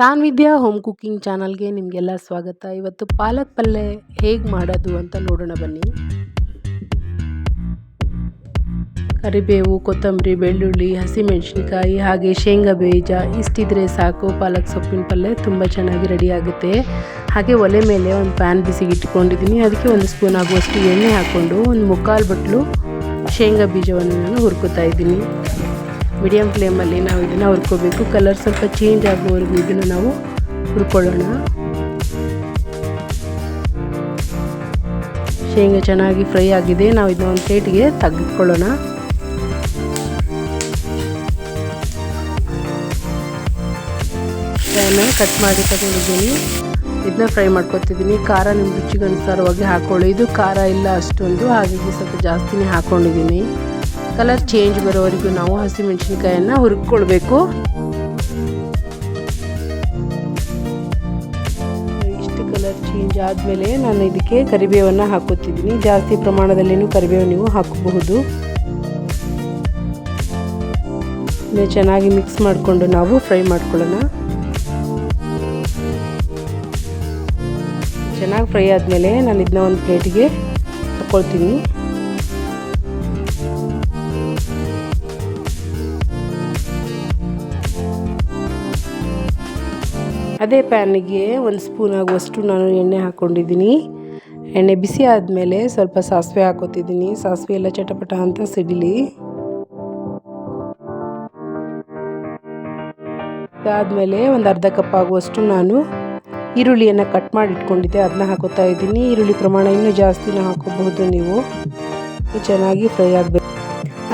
ಸಾನ್ವಿದ್ಯಾ home cooking ಚಾನಲ್ಗೆ ನಿಮಗೆಲ್ಲ ಸ್ವಾಗತ. ಇವತ್ತು ಪಾಲಕ್ ಪಲ್ಯ ಹೇಗೆ ಮಾಡೋದು ಅಂತ ನೋಡೋಣ ಬನ್ನಿ. ಕರಿಬೇವು, ಕೊತ್ತಂಬರಿ, ಬೆಳ್ಳುಳ್ಳಿ, ಹಸಿಮೆಣಸಿನ್ಕಾಯಿ ಹಾಗೆ ಶೇಂಗಾ ಬೀಜ ಇಷ್ಟಿದ್ರೆ ಸಾಕು. ಪಾಲಕ್ ಸೊಪ್ಪಿನ ಪಲ್ಯ ತುಂಬ ಚೆನ್ನಾಗಿ ರೆಡಿ ಆಗುತ್ತೆ. ಹಾಗೆ ಒಲೆ ಮೇಲೆ ಒಂದು ಪ್ಯಾನ್ ಬಿಸಿಗೆ ಇಟ್ಕೊಂಡಿದ್ದೀನಿ ಅದಕ್ಕೆ ಒಂದು ಸ್ಪೂನ್ ಆಗುವಷ್ಟು ಎಣ್ಣೆ ಹಾಕ್ಕೊಂಡು ಒಂದು ಮುಕ್ಕಾಲು ಬಟ್ಲು ಶೇಂಗಾ ಬೀಜವನ್ನು ನಾನು ಹುರ್ಕೋತಾ ಇದ್ದೀನಿ. ಮೀಡಿಯಂ ಫ್ಲೇಮಲ್ಲಿ ನಾವು ಇದನ್ನು ಹುರ್ಕೋಬೇಕು. ಕಲರ್ ಸ್ವಲ್ಪ ಚೇಂಜ್ ಆಗುವವರೆಗೂ ಇದನ್ನು ನಾವು ಹುರ್ಕೊಳ್ಳೋಣ. ಶೇಂಗಾ ಚೆನ್ನಾಗಿ ಫ್ರೈ ಆಗಿದೆ. ನಾವು ಇದನ್ನ ಒಂದು ಪ್ಲೇಟಿಗೆ ತೆಗೆದುಕೊಳ್ಳೋಣ. ಕಟ್ ಮಾಡಿ ತಗೊಂಡಿದ್ದೀನಿ. ಇದನ್ನ ಫ್ರೈ ಮಾಡ್ಕೊತಿದ್ದೀನಿ ಖಾರ ನಿಮ್ಮ ರುಚಿಗೆ ಅನುಸಾರವಾಗಿ ಹಾಕೊಳ್ಳಿ. ಇದು ಖಾರ ಇಲ್ಲ ಅಷ್ಟೊಂದು, ಹಾಗಾಗಿ ಸ್ವಲ್ಪ ಜಾಸ್ತಿನೇ ಹಾಕ್ಕೊಂಡಿದ್ದೀನಿ ಕಲರ್ ಚೇಂಜ್ ಬರೋವರೆಗೂ ನಾವು ಹಸಿಮೆಣಸಿನ್ಕಾಯನ್ನು ಹುರ್ಕೊಳ್ಬೇಕು. ಇಷ್ಟು ಕಲರ್ ಚೇಂಜ್ ಆದಮೇಲೆ ನಾನು ಇದಕ್ಕೆ ಕರಿಬೇವನ್ನು ಹಾಕೋತಿದ್ದೀನಿ ಜಾಸ್ತಿ ಪ್ರಮಾಣದಲ್ಲಿನೂ ಕರಿಬೇವು ನೀವು ಹಾಕಬಹುದು. ಚೆನ್ನಾಗಿ ಮಿಕ್ಸ್ ಮಾಡಿಕೊಂಡು ನಾವು ಫ್ರೈ ಮಾಡ್ಕೊಳ್ಳೋಣ. ಚೆನ್ನಾಗಿ ಫ್ರೈ ಆದಮೇಲೆ ನಾನು ಇದನ್ನ ಒಂದು ಪ್ಲೇಟಿಗೆ ತಕ್ಕೊಳ್ತೀನಿ ಅದೇ ಪ್ಯಾನಿಗೆ ಒಂದು ಸ್ಪೂನ್ ಆಗುವಷ್ಟು ನಾನು ಎಣ್ಣೆ ಹಾಕ್ಕೊಂಡಿದ್ದೀನಿ. ಎಣ್ಣೆ ಬಿಸಿ ಆದಮೇಲೆ ಸ್ವಲ್ಪ ಸಾಸಿವೆ ಹಾಕೋತಿದ್ದೀನಿ. ಸಾಸಿವೆ ಎಲ್ಲ ಚಟಪಟ ಅಂತ ಸಿಡಿಲಿ. ಅದಾದಮೇಲೆ ಒಂದು ಅರ್ಧ ಕಪ್ ಆಗುವಷ್ಟು ನಾನು ಈರುಳ್ಳಿಯನ್ನು ಕಟ್ ಮಾಡಿ ಇಟ್ಕೊಂಡಿದ್ದೆ ಅದನ್ನ ಹಾಕೋತಾ ಇದ್ದೀನಿ. ಈರುಳ್ಳಿ ಪ್ರಮಾಣ ಇನ್ನೂ ಜಾಸ್ತಿನ ಹಾಕೋಬಹುದು ನೀವು. ಚೆನ್ನಾಗಿ ಫ್ರೈ ಆಗಬೇಕು.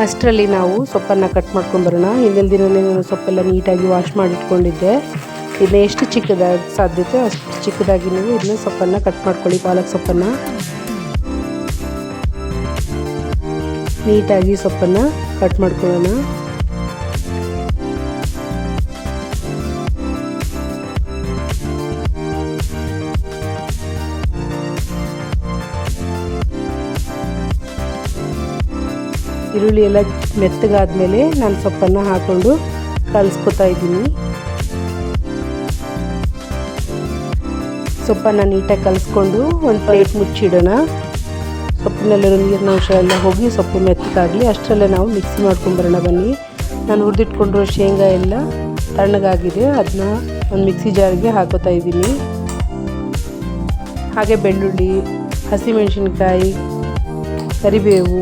ಅಷ್ಟರಲ್ಲಿ ನಾವು ಸೊಪ್ಪನ್ನು ಕಟ್ ಮಾಡ್ಕೊಂಡು ಬರೋಣ. ಹಿಂದಿನ ದಿನವೇ ನಾನು ಸೊಪ್ಪೆಲ್ಲ ನೀಟಾಗಿ ವಾಶ್ ಮಾಡಿಟ್ಕೊಂಡಿದ್ದೆ ಇದನ್ನ ಎಷ್ಟು ಚಿಕ್ಕದಾಗಿ ಸಾಧ್ಯತೆ ಅಷ್ಟು ಚಿಕ್ಕದಾಗಿ ನೀವು ಇದನ್ನ ಸೊಪ್ಪನ್ನು ಕಟ್ ಮಾಡ್ಕೊಳ್ಳಿ, ಪಾಲಕ್ ಸೊಪ್ಪನ್ನು. ನೀಟಾಗಿ ಸೊಪ್ಪನ್ನು ಕಟ್ ಮಾಡ್ಕೊಳ್ಳೋಣ. ಈರುಳ್ಳಿ ಎಲ್ಲ ಮೆತ್ತಗಾದ್ಮೇಲೆ ನಾನು ಸೊಪ್ಪನ್ನು ಹಾಕ್ಕೊಂಡು ಕಲಸ್ಕೊತಾ ಇದ್ದೀನಿ. ಸೊಪ್ಪನ್ನು ನೀಟಾಗಿ ಕಲಿಸ್ಕೊಂಡು ಒಂದು ಪ್ಲೇಟ್ ಮುಚ್ಚಿಡೋಣ. ಸೊಪ್ಪಿನಲ್ಲಿರೋ ನೀರಿನ ಅಂಶ ಎಲ್ಲ ಹೋಗಿ ಸೊಪ್ಪು ಮೆತ್ತಗಾಗಲಿ, ಅಷ್ಟರಲ್ಲೇ ನಾವು ಮಿಕ್ಸಿ ಮಾಡ್ಕೊಂಬರೋಣ ಬನ್ನಿ. ನಾನು ಹುರಿದಿಟ್ಕೊಂಡಿರೋ ಶೇಂಗಾ ಎಲ್ಲ ತಣ್ಣಗಾಗಿದೆ, ಅದನ್ನ ಒಂದು ಮಿಕ್ಸಿ ಜಾರಿಗೆ ಹಾಕೋತಾ ಇದ್ದೀನಿ. ಹಾಗೆ ಬೆಳ್ಳುಳ್ಳಿ, ಹಸಿಮೆಣಸಿನ್ಕಾಯಿ, ಕರಿಬೇವು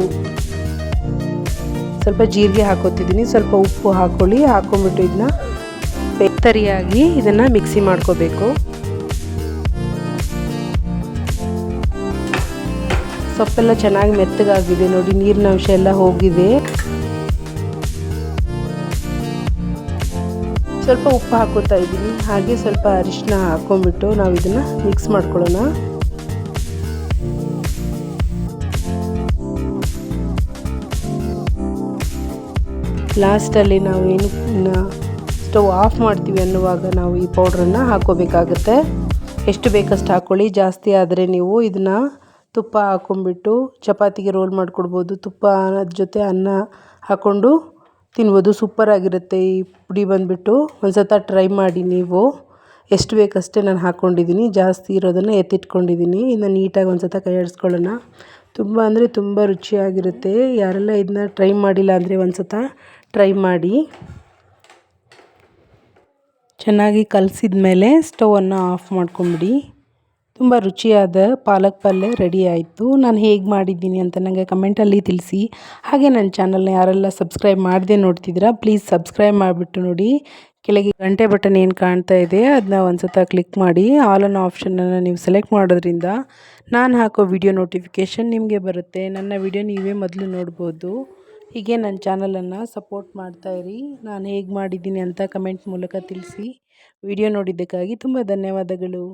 ಸ್ವಲ್ಪ ಜೀರಿಗೆ ಹಾಕೋತಿದ್ದೀನಿ, ಸ್ವಲ್ಪ ಉಪ್ಪು ಹಾಕೊಳ್ಳಿ, ಹಾಕೊಂಡ್ಬಿಟ್ಟು ಇದನ್ನ ಬೆತ್ತರಿಯಾಗಿ ಇದನ್ನು ಮಿಕ್ಸಿ ಮಾಡ್ಕೋಬೇಕು. ಸೊಪ್ಪೆಲ್ಲ ಚೆನ್ನಾಗಿ ಮೆತ್ತಗಾಗಿದೆ ನೋಡಿ, ನೀರಿನ ಅಂಶ ಎಲ್ಲ ಹೋಗಿದೆ. ಸ್ವಲ್ಪ ಉಪ್ಪು ಹಾಕೋತಾ ಇದ್ದೀನಿ, ಹಾಗೆ ಸ್ವಲ್ಪ ಅರಿಶಿನ ಹಾಕೊಂಡ್ಬಿಟ್ಟು ನಾವು ಇದನ್ನು ಮಿಕ್ಸ್ ಮಾಡ್ಕೊಳ್ಳೋಣ. ಲಾಸ್ಟಲ್ಲಿ ನಾವು ಏನು ಸ್ಟವ್ ಆಫ್ ಮಾಡ್ತೀವಿ ಅನ್ನುವಾಗ ನಾವು ಈ ಪೌಡ್ರನ್ನು ಹಾಕೋಬೇಕಾಗುತ್ತೆ. ಎಷ್ಟು ಬೇಕಷ್ಟು ಹಾಕ್ಕೊಳ್ಳಿ ಜಾಸ್ತಿ ಆದರೆ ನೀವು ಇದನ್ನು ತುಪ್ಪ ಹಾಕೊಂಡ್ಬಿಟ್ಟು ಚಪಾತಿಗೆ ರೋಲ್ ಮಾಡಿಕೊಡ್ಬೋದು. ತುಪ್ಪ ಅನ್ನೋದ್ರ ಜೊತೆ ಅನ್ನ ಹಾಕ್ಕೊಂಡು ತಿನ್ಬೋದು. ಸೂಪರಾಗಿರುತ್ತೆ ಈ ಪುಡಿ ಬಂದುಬಿಟ್ಟು. ಒಂದು ಸತ ಟ್ರೈ ಮಾಡಿ ನೀವು. ಎಷ್ಟು ಬೇಕಷ್ಟೇ ನಾನು ಹಾಕ್ಕೊಂಡಿದ್ದೀನಿ ಜಾಸ್ತಿ ಇರೋದನ್ನು ಎತ್ತಿಟ್ಕೊಂಡಿದ್ದೀನಿ. ಇದನ್ನ ನೀಟಾಗಿ ಒಂದು ಸತ ಕೈ ಆಡಿಸ್ಕೊಳ್ಳೋಣ. ತುಂಬ ಅಂದರೆ ತುಂಬ ರುಚಿಯಾಗಿರುತ್ತೆ. ಯಾರೆಲ್ಲ ಇದನ್ನ ಟ್ರೈ ಮಾಡಿಲ್ಲ ಅಂದರೆ ಒಂದು ಸತ ಟ್ರೈ ಮಾಡಿ. ಚೆನ್ನಾಗಿ ಕಲಸಿದ ಮೇಲೆ ಸ್ಟೌವನ್ನು ಆಫ್ ಮಾಡ್ಕೊಂಬಿಡಿ. ತುಂಬ ರುಚಿಯಾದ ಪಾಲಕ್ ಪಲ್ಯ ರೆಡಿ ಆಯಿತು. ನಾನು ಹೇಗೆ ಮಾಡಿದ್ದೀನಿ ಅಂತ ನನಗೆ ಕಮೆಂಟಲ್ಲಿ ತಿಳಿಸಿ. ಹಾಗೆ ನನ್ನ ಚಾನಲ್ನ ಯಾರೆಲ್ಲ ಸಬ್ಸ್ಕ್ರೈಬ್ ಮಾಡದೆ ನೋಡ್ತಿದ್ದೀರಾ, ಪ್ಲೀಸ್ ಸಬ್ಸ್ಕ್ರೈಬ್ ಮಾಡಿಬಿಟ್ಟು ನೋಡಿ. ಕೆಳಗೆ ಗಂಟೆ ಬಟನ್ ಏನು ಕಾಣ್ತಾ ಇದೆ, ಅದನ್ನ ಒಂದು ಸತ ಕ್ಲಿಕ್ ಮಾಡಿ. ಆಲ್ ಅನ್ನೋ ಆಪ್ಷನನ್ನು ನೀವು ಸೆಲೆಕ್ಟ್ ಮಾಡೋದ್ರಿಂದ ನಾನು ಹಾಕೋ ವಿಡಿಯೋ ನೋಟಿಫಿಕೇಷನ್ ನಿಮಗೆ ಬರುತ್ತೆ. ನನ್ನ ವಿಡಿಯೋ ನೀವೇ ಮೊದಲು ನೋಡ್ಬೋದು. ಹೀಗೆ ನನ್ನ ಚಾನಲನ್ನು ಸಪೋರ್ಟ್ ಮಾಡ್ತಾಯಿರಿ ನಾನು ಹೇಗೆ ಮಾಡಿದ್ದೀನಿ ಅಂತ ಕಮೆಂಟ್ ಮೂಲಕ ತಿಳಿಸಿ. ವಿಡಿಯೋ ನೋಡಿದ್ದಕ್ಕಾಗಿ ತುಂಬ ಧನ್ಯವಾದಗಳು.